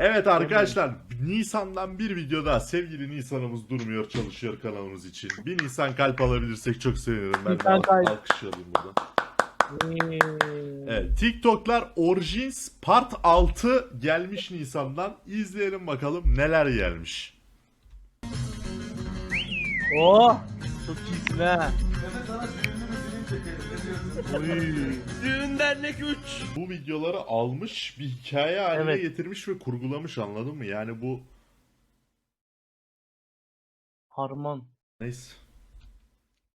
Evet arkadaşlar Nisan'dan bir video daha sevgili Nisan'ımız durmuyor çalışıyor kanalımız için. Bir Nisan kalp alabilirsek çok sevinirim. Ben de Nisan al- kalp. alkış alayım buradan. Ee, Evet, TikTok'lar Origins Part 6 gelmiş Nisan'dan. İzleyelim bakalım neler gelmiş. Oh! Çok iyisin ha. Düğün dernek 3. Bu videoları almış bir hikaye haline Evet. getirmiş ve kurgulamış anladın mı? Yani bu Harman. neyse.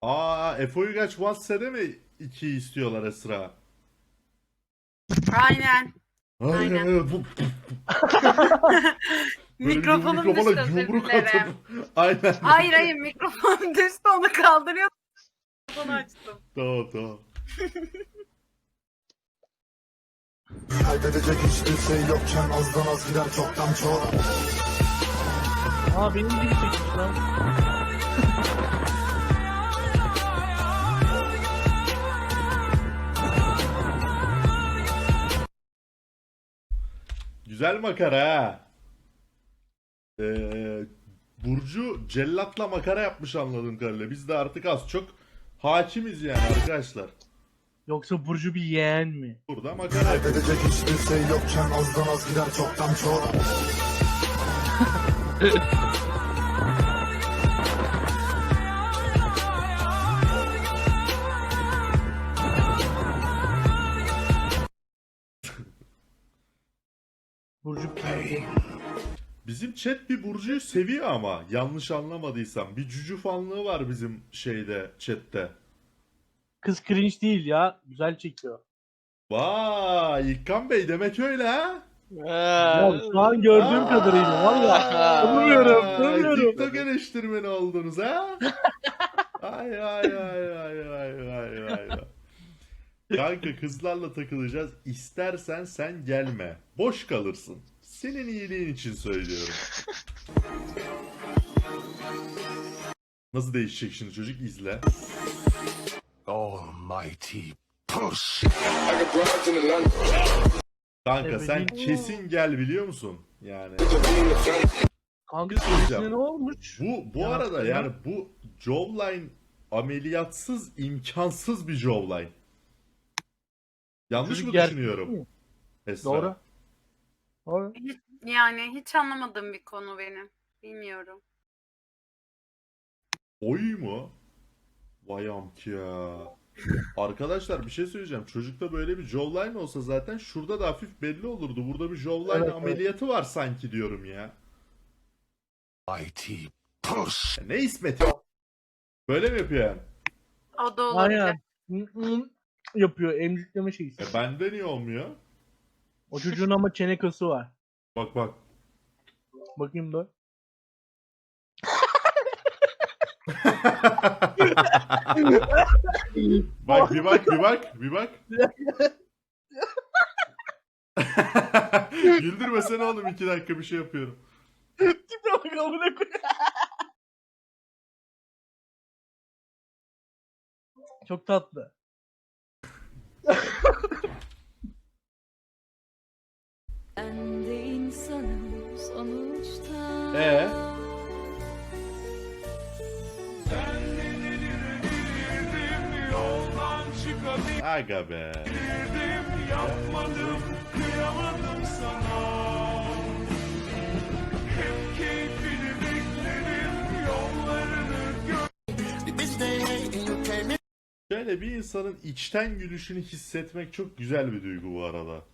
Aa Efe Uygaç WhatsApp'e mi 2 istiyorlar Esra? Aynen. Aynen. bu- Böyle bir Mikrofonum düştü mikrofona özür yumruk dilerim. atıp aynen. Hayır hayır mikrofon düştü onu kaldırıyor. Mikrofonu açtım. Tamam tamam. Kaybedecek hiçbir şey yokken azdan az gider çoktan çok Aa benim gibi çekmiş lan. Güzel makara ha. Ee, Burcu cellatla makara yapmış anladığım kadarıyla. Biz de artık az çok hakimiz yani arkadaşlar. Yoksa Burcu bir yeğen mi? Burada makara. Kaybedecek hiçbir şey yokken azdan az gider çoktan çok Burcu pingi. Bizim chat bir Burcu'yu seviyor ama yanlış anlamadıysam. Bir cücü fanlığı var bizim şeyde chatte. Kız cringe değil ya. Güzel çekiyor. Vay İlkan Bey demek öyle ha? Ya şu an gördüğüm kadarıyla valla. Tanımıyorum, Vay, tanımıyorum. TikTok eleştirmeni oldunuz ha? ay ay ay ay ay ay ay. ay. Kanka kızlarla takılacağız. İstersen sen gelme. Boş kalırsın. Senin iyiliğin için söylüyorum. Nasıl değişecek şimdi çocuk izle. Almighty push Kanka sen kesin gel biliyor musun? Yani Kanka söyleyeceğim. sesine ne olmuş? bu bu Ya arada aslında- yani bu jawline ameliyatsız imkansız bir jawline. Yanlış Çocuk mı gerçek düşünüyorum? Esra? Doğru. Doğru. Yani hiç anlamadığım bir konu benim. Bilmiyorum. Oy mu? Vay amk ya. Arkadaşlar bir şey söyleyeceğim. Çocukta böyle bir jawline olsa zaten şurada da hafif belli olurdu. Burada bir jawline Evet, evet. ameliyatı var sanki diyorum ya. Mighty push ya ne İsmet'i? Böyle mi yapıyor yani? O da olabilir. Aynen. Yapıyor. Emcikleme şeyi. E bende niye olmuyor? O çocuğun ama çene kası var. Bak bak. Bakayım da. bak bir bak bir bak bir bak. Güldürmesene oğlum iki dakika bir şey yapıyorum. Tipe bak amına. Çok tatlı. Ben de insanım sonuçta. Ee? Aga be. Şöyle bir insanın içten gülüşünü hissetmek çok güzel bir duygu bu arada.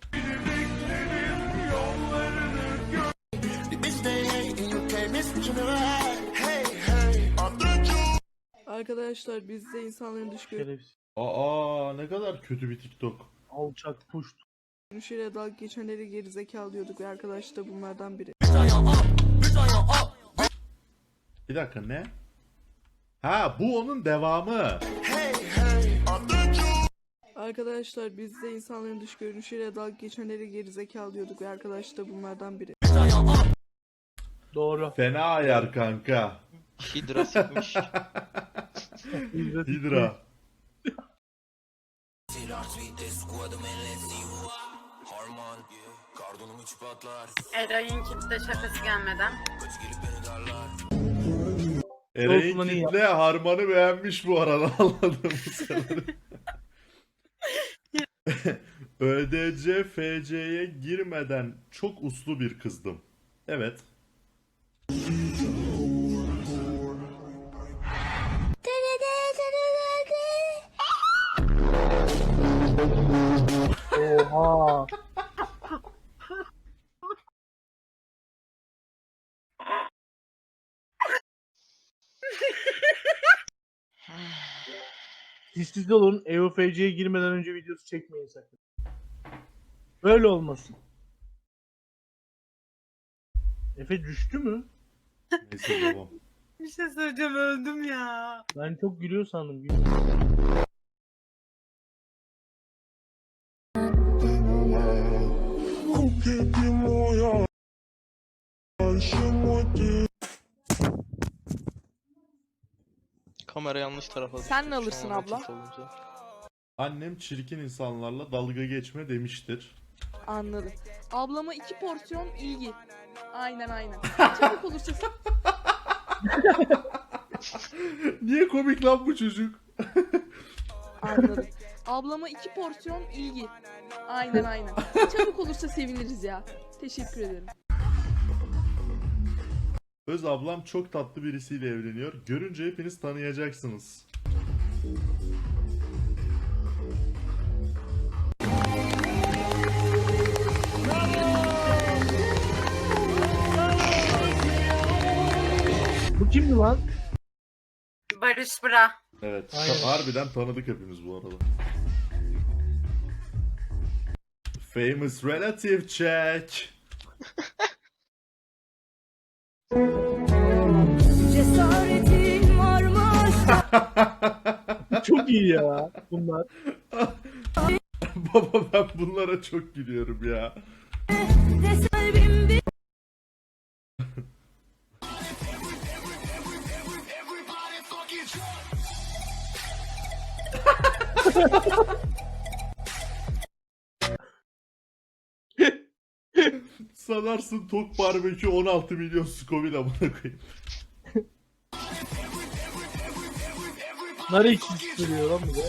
Arkadaşlar biz de insanların dış Şerefsiz. Aa ne kadar kötü bir TikTok. Alçak puşt. görünüşüyle dalga geçenleri gerizekalı diyorduk ve arkadaş da bunlardan biri. Bir dakika ne? Ha bu onun devamı. Arkadaşlar biz de insanların dış görünüşüyle dalga geçenleri gerizekalı diyorduk ve arkadaş da bunlardan biri. Doğru. Fena ayar kanka. Hidra sikmiş. Hidra. Hormone, Eray'ın kitle şakası gelmeden. Eray'ın Osman'ı ya. kitle harmanı beğenmiş bu arada anladığımız kadarıyla. ÖDC FC'ye girmeden çok uslu bir kızdım. Evet. Oha. Sessiz olun. EUFC'ye girmeden önce videosu çekmeyin sakın. Böyle olmasın. Efe düştü mü? Neyse devam. Bir şey söyleyeceğim öldüm ya. Ben çok gülüyor sandım. Gülüyor. Kamera yanlış tarafa düştü. Sen ne Şu an alırsın abla? olunca. Annem çirkin insanlarla dalga geçme demiştir. Anladım. Ablama iki porsiyon ilgi. Aynen aynen. Çabuk olursa Niye komik lan bu çocuk? Anladım. Ablama iki porsiyon ilgi. Aynen aynen. Çabuk olursa seviniriz ya. Teşekkür ederim. Öz ablam çok tatlı birisiyle evleniyor. Görünce hepiniz tanıyacaksınız. Bu kimdi lan? Barış Bıra. Evet. Aynen. Harbiden tanıdık hepimiz bu arada. Famous relative check. Cesaretin varmış Çok iyi ya bunlar. Baba ben bunlara çok gülüyorum ya. Sanarsın tok barbekü 16 milyon Scoville amına koyayım. Nar ekşisi sürüyor lan bu da.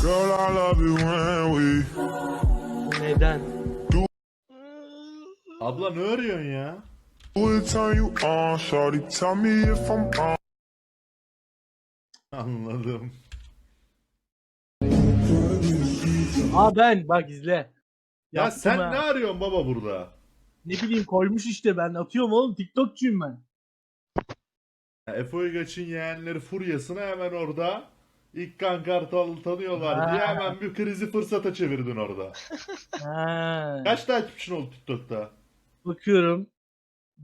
Girl, I love you when we Neden? Abla ne arıyorsun ya? do it, turn you on. Shorty, tell me if I'm on. Anladım. Aa ben bak izle. Ya Yaptım sen ha. ne arıyorsun baba burada? Ne bileyim koymuş işte ben atıyorum oğlum TikTokçuyum ben. Ya Efe Uygaç'ın yeğenleri furyasına hemen orada ilk kan kartalı tanıyorlar diye Ha. hemen bir krizi fırsata çevirdin orada. Ha. Kaç takipçin oldu TikTok'ta? Bakıyorum.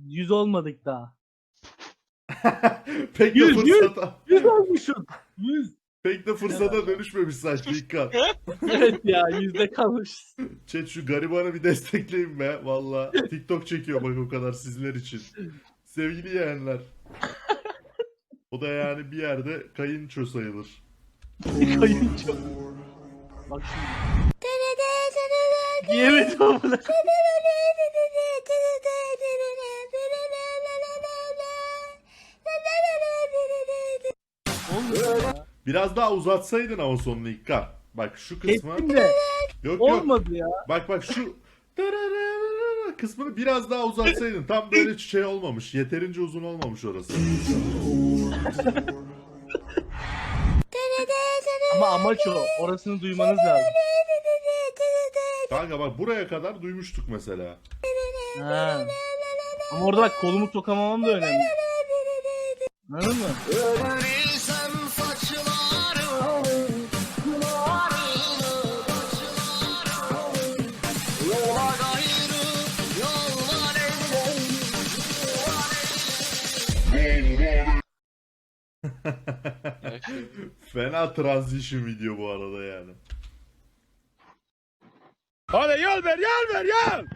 100 olmadık daha. Pek de Yüz, yüz. fırsata, 100 olmuşum. 100. pek de fırsata dönüşmemiş sanki ilk kan. Evet ya yüzde kalmışız. Chat şu garibanı bir destekleyin be valla. TikTok çekiyor bak o kadar sizler için. Sevgili yeğenler. O da yani bir yerde kayınço sayılır. Kayınço. Bak şimdi. Giyemedim amına. Biraz daha uzatsaydın ama sonunu ilk kan. Bak şu kısmı. Ettim de Yok yok. olmadı ya. Bak bak şu kısmını biraz daha uzatsaydın. Tam böyle şey olmamış. Yeterince uzun olmamış orası. Ama amaç o. Orasını duymanız lazım. Kanka bak buraya kadar duymuştuk mesela. Ha. Ama orada bak kolumu sokamamam da önemli. Anladın mı? Fena transition video bu arada yani. Hadi yol ver, yol ver, yol!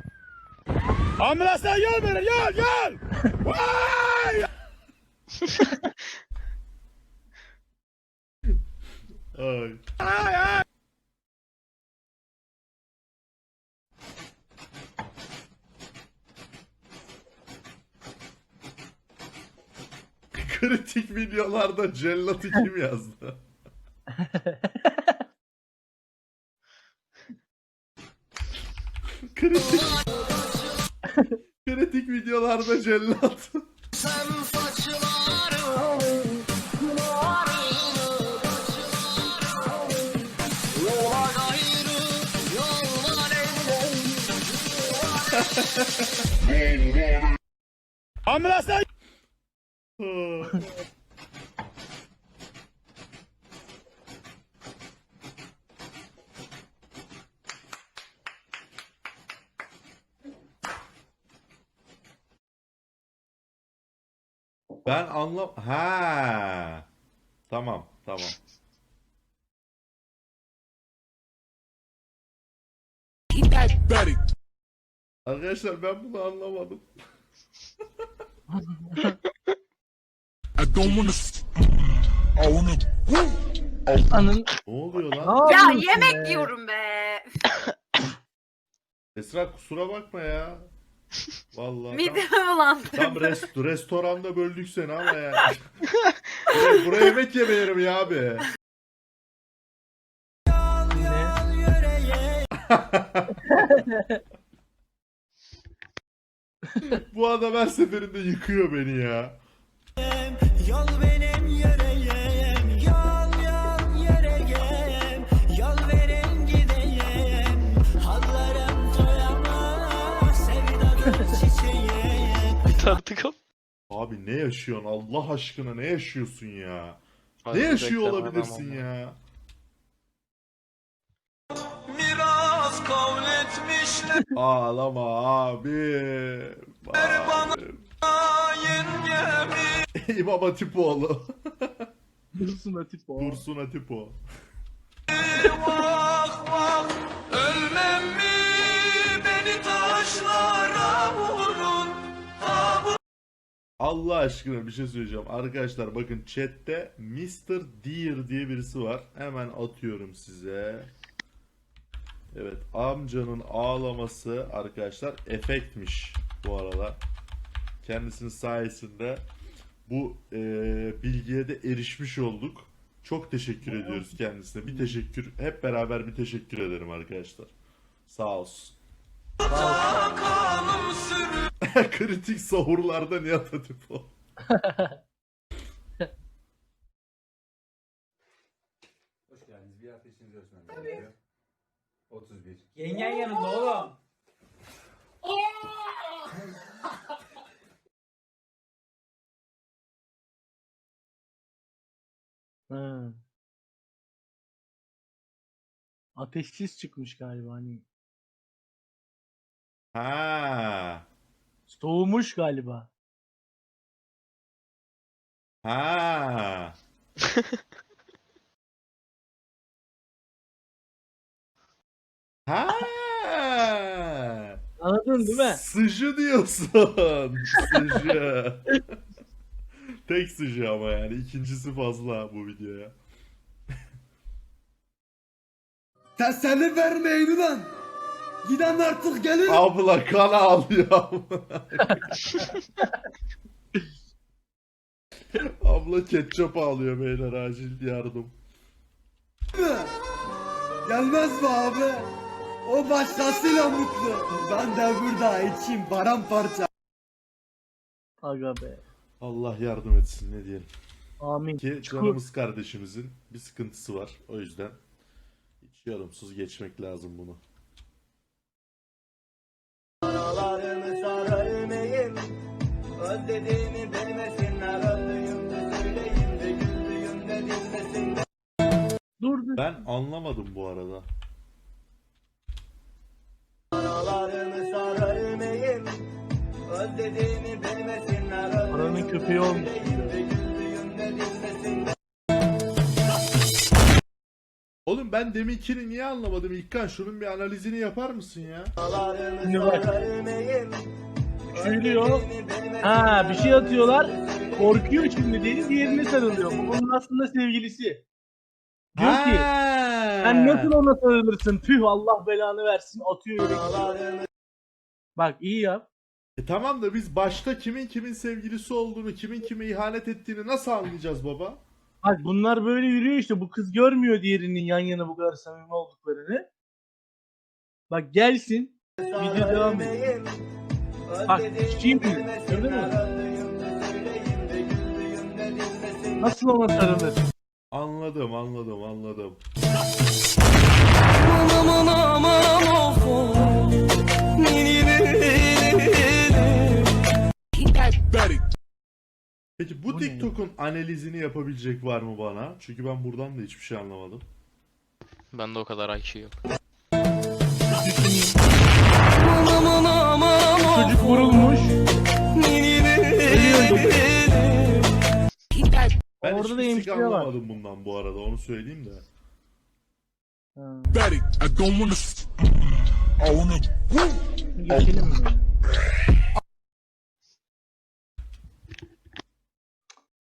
Ambulanstan yol verin, yol, yol! Ay. Kritik videolarda cellatı kim yazdı? Kritik Kritik videolarda cellat. Ambulanslar Ben anlam... Ha. Tamam, tamam. Arkadaşlar ben bunu anlamadım. I don't wanna. I wanna. Anın. Ne oluyor lan? Ne Ya yemek be? yiyorum be. Esra kusura bakma ya. Vallahi tam, Midemi bulandırdı. tam rest, restoranda böldük seni ama ya. buraya, buraya yemek yemeyelim ya abi. Bu adam her seferinde yıkıyor beni ya. Yol benim yüreğim Yol yol yüreğim Yol verin gideyim Hallarım doyamaz Sevdanın çiçeğim Bit artık o. Abi ne yaşıyorsun Allah aşkına ne yaşıyorsun ya? Hadi Ne yaşıyor olabilirsin ya? Miras kavl etmişler Ağlama abi. abi. İmam Hatipoğlu. Dursun Atip o. Dursun Hatipo. Vah vah Ölmem mi Beni taşlara vurun Allah aşkına bir şey söyleyeceğim. Arkadaşlar bakın chatte Mr. Deer diye birisi var. Hemen atıyorum size. Evet amcanın ağlaması arkadaşlar efektmiş bu arada. Kendisinin sayesinde bu e, bilgiye de erişmiş olduk. Çok teşekkür ediyoruz kendisine. Bir teşekkür, hep beraber bir teşekkür ederim arkadaşlar. Sağ olsun. Sürür Kritik sahurlarda Nihat Hatipoğlu. Hoş geldiniz. Bir ateşinizi ölçmem gerekiyor. 31. Yengen yanında oğlum Ha. Ateşsiz çıkmış galiba hani. Ha. Soğumuş galiba. Ha. Ha. Anladın değil mi? Sıcı diyorsun. Sıcı. Tek sıcı ama yani. ikincisi fazla bu videoya. Teselli vermeyin ulan Giden artık gelir Abla kan ağlıyor abla. abla ketçap ağlıyor beyler acil yardım. Gelmez mi abi O başkasıyla mutlu Ben de burada içim paramparça Aga be. Allah yardım etsin ne diyelim. Amin. Ki canımız kardeşimizin bir sıkıntısı var. O yüzden hiç yorumsuz geçmek lazım bunu. Aralarımı sarılmayayım Özlediğimi bilmesinler Öldüğümde söyleyeyim de güldüğümde dinlesinler Dur dur. Ben anlamadım bu arada. Aralarımı sarılmayayım Özlediğimi bilmesinler Paranın köpeği olmuş. Oğlum ben deminkini niye anlamadım İlkan? Şunun bir analizini yapar mısın ya? Şimdi bak. Söylüyor. Ha bir şey atıyorlar. Korkuyor şimdi değil diğerine sarılıyor. Bu onun aslında sevgilisi. Diyor ki! Sen nasıl ona sarılırsın? Tüh Allah belanı versin. Atıyor. Bak iyi yap. E tamam da biz başta kimin kimin sevgilisi olduğunu, kimin kime ihanet ettiğini nasıl anlayacağız baba? Bak bunlar böyle yürüyor işte. Bu kız görmüyor diğerinin yan yana bu kadar samimi olduklarını. Bak gelsin. Video devam ediyor. Bak içeyim mi? Gördün mü? Nasıl ona sarılır? Anladım, anladım, anladım. Peki bu Bu? TikTok'un analizini yapabilecek var mı bana? Çünkü ben buradan da hiçbir şey anlamadım. Bende o kadar IQ yok. Çocuk vurulmuş. Ben Orada da hiçbir sik biri var. anlamadım bundan bu arada onu söyleyeyim de. Ha. Geçelim mi?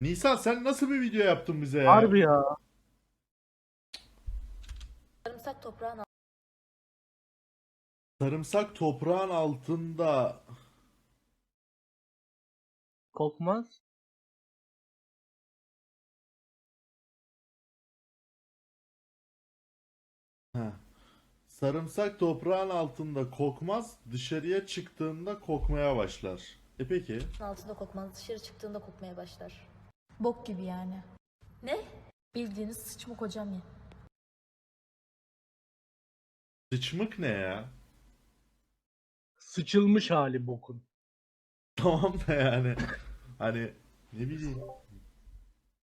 Nisan sen nasıl bir video yaptın bize ya? Harbi ya. Sarımsak toprağın Sarımsak toprağın altında. Kokmaz. Heh. Sarımsak toprağın altında kokmaz, dışarıya çıktığında kokmaya başlar. E peki? altında kokmaz. Dışarı çıktığında kokmaya başlar. Bok gibi yani. Ne? Bildiğiniz sıçmık hocam ya. Sıçmık ne ya? Sıçılmış hali bokun. Tamam da yani. Hani ne bileyim.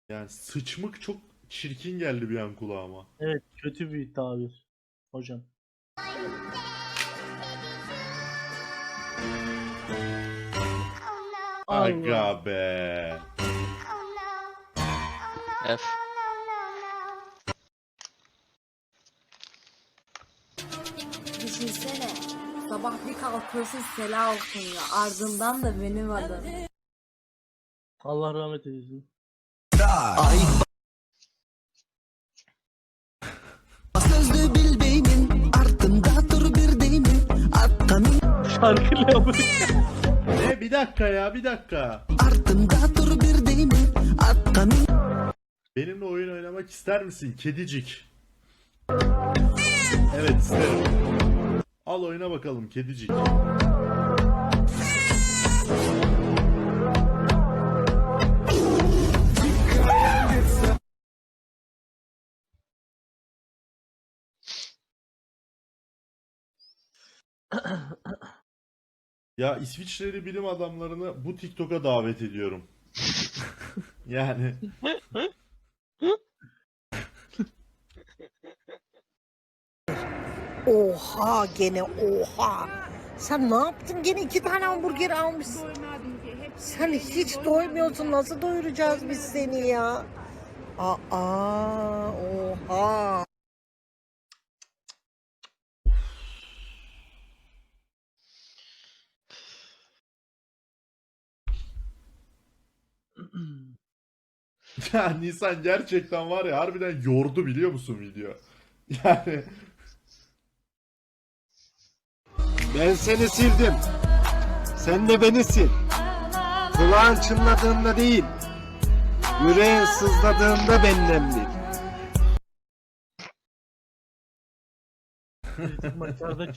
Yani sıçmık çok çirkin geldi bir an kulağıma. Evet kötü bir tabir. Hocam. Aga be. F. Düşünsene. Sabah bir kalkıyorsun Sela okunuyor. Ardından da benim adım. Allah rahmet eylesin. Sözlü bilbeynin ardında dur bir deyimin Arkanın Şarkıyla yapıyor. Ne bir dakika ya bir dakika. ardında dur bir deyimin Arkanın Benimle oyun oynamak ister misin kedicik? Evet isterim. Al oyna bakalım kedicik. Ya İsviçreli bilim adamlarını bu TikTok'a davet ediyorum. yani Oha gene oha. Sen ne yaptın? Gene iki tane hamburger almışsın. Sen hiç doymuyorsun. Nasıl doyuracağız biz seni ya? Aa oha Ya Nisan gerçekten var ya harbiden yordu biliyor musun video? Yani Ben seni sildim. Sen de beni sil. Kulağın çınladığında değil. Yüreğin sızladığında benden bil. Maçlarda.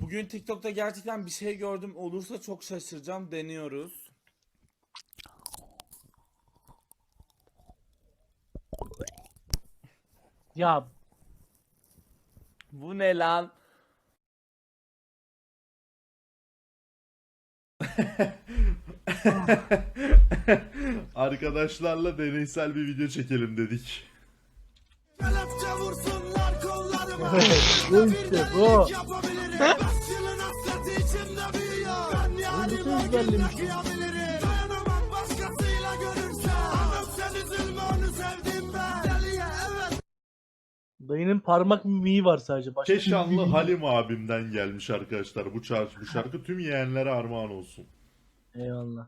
Bugün TikTok'ta gerçekten bir şey gördüm. Olursa çok şaşıracağım. Deniyoruz. Ya Bu ne lan? arkadaşlarla deneysel bir video çekelim dedik. bu işte bu. Bu nasıl ezberlemiş? Dayının parmak mimiği var sadece. Başka Keşanlı Halim abimden gelmiş arkadaşlar. Bu şarkı, bu şarkı tüm yeğenlere armağan olsun. Eyvallah.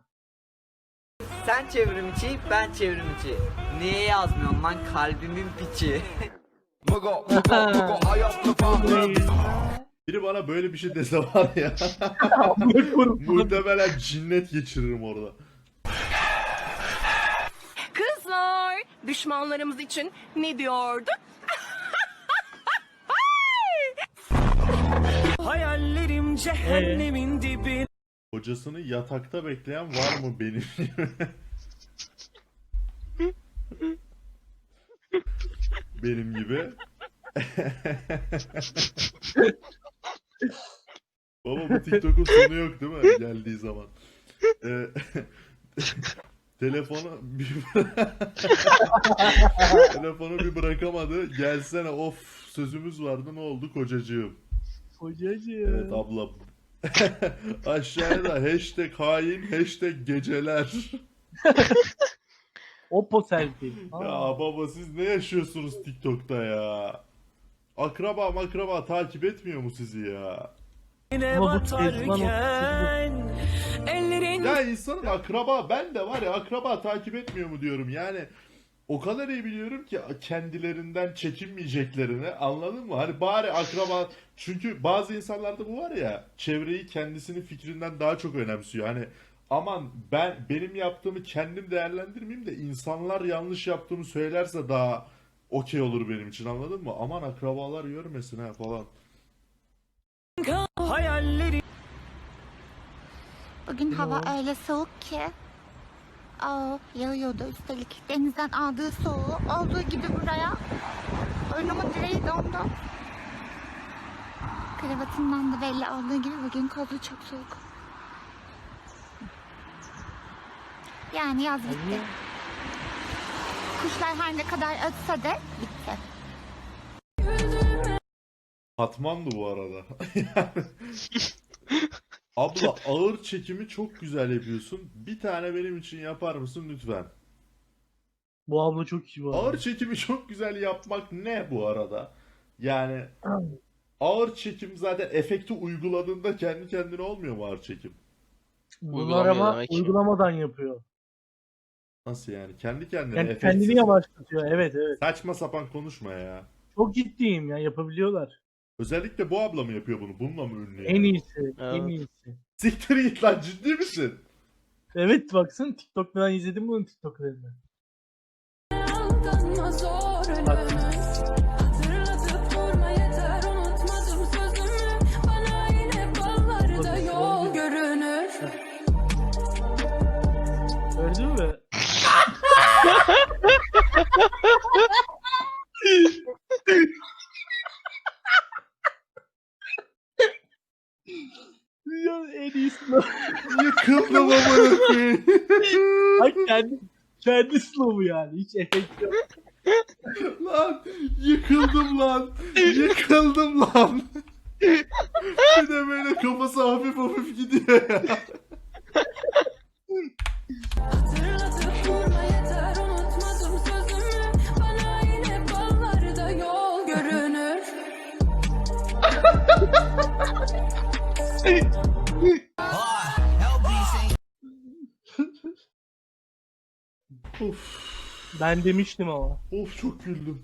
Sen çevrim içi ben çevrim içi Niye yazmıyorsun lan kalbimin piçi Biri bana böyle bir şey dese var ya. Muhtemelen cinnet geçiririm orada. Kızlar, düşmanlarımız için ne diyorduk? Hayallerim cehennemin dibi. Hocasını yatakta bekleyen var mı benim gibi? benim gibi. Baba bu TikTok'un sonu yok değil mi? Geldiği zaman. Ee, telefonu bir telefonu bir bırakamadı. Gelsene of sözümüz vardı ne oldu kocacığım. Kocacığım. Evet ablam. Aşağıda hashtag hain hashtag geceler. Oppo selfie. Ya baba siz ne yaşıyorsunuz TikTok'ta ya? Akraba makraba takip etmiyor mu sizi ya? Ama bu Kezban Ya insanın akraba ben de var ya akraba takip etmiyor mu diyorum yani. O kadar iyi biliyorum ki kendilerinden çekinmeyeceklerini anladın mı? Hani bari akraba çünkü bazı insanlarda bu var ya çevreyi kendisinin fikrinden daha çok önemsiyor. Hani aman ben benim yaptığımı kendim değerlendirmeyeyim de insanlar yanlış yaptığımı söylerse daha okey olur benim için anladın mı? Aman akrabalar görmesin ha falan. Bugün hava öyle soğuk ki. Aa, yağıyordu üstelik. Denizden aldığı soğuğu olduğu gibi buraya. Oyunumun direği dondu. Kravatından da belli olduğu gibi bugün kolu çok soğuk. Yani yaz bitti. Kuşlar her ne kadar ötse de bitti. Fatmandı bu arada. Abla ağır çekimi çok güzel yapıyorsun. Bir tane benim için yapar mısın lütfen? Bu abla çok iyi bu arada. Ağır çekimi çok güzel yapmak ne bu arada? Yani ağır çekim zaten efekti uyguladığında kendi kendine olmuyor mu ağır çekim? Bunlar Uygulamıyor ama demek. uygulamadan yapıyor. Nasıl yani? Kendi kendine Yani efektsiz. kendini yavaşlatıyor. Evet evet. Saçma sapan konuşma ya. Çok ciddiyim ya yapabiliyorlar. Özellikle bu abla mı yapıyor bunu? Bununla mı ünlü? En yani? iyisi. En Evet. iyisi. Siktir git lan ciddi misin? Evet baksana TikTok'tan izledim bunun TikTok'larını. Bak. Kendi slow'u yani. Hiç efekt yok. Lan yıkıldım lan. Yıkıldım lan. Bir de böyle kafası hafif hafif gidiyor ya. Of. Ben demiştim ama. Of çok güldüm.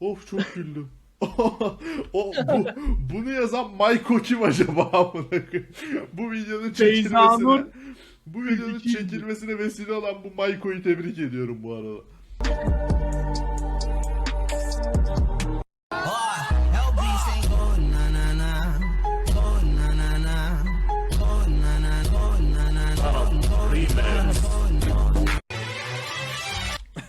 Of çok güldüm. o bu, bunu yazan Mayko kim acaba? Bu videonun çekilmesine bu videonun çekilmesine vesile olan bu Mayko'yu tebrik ediyorum bu arada.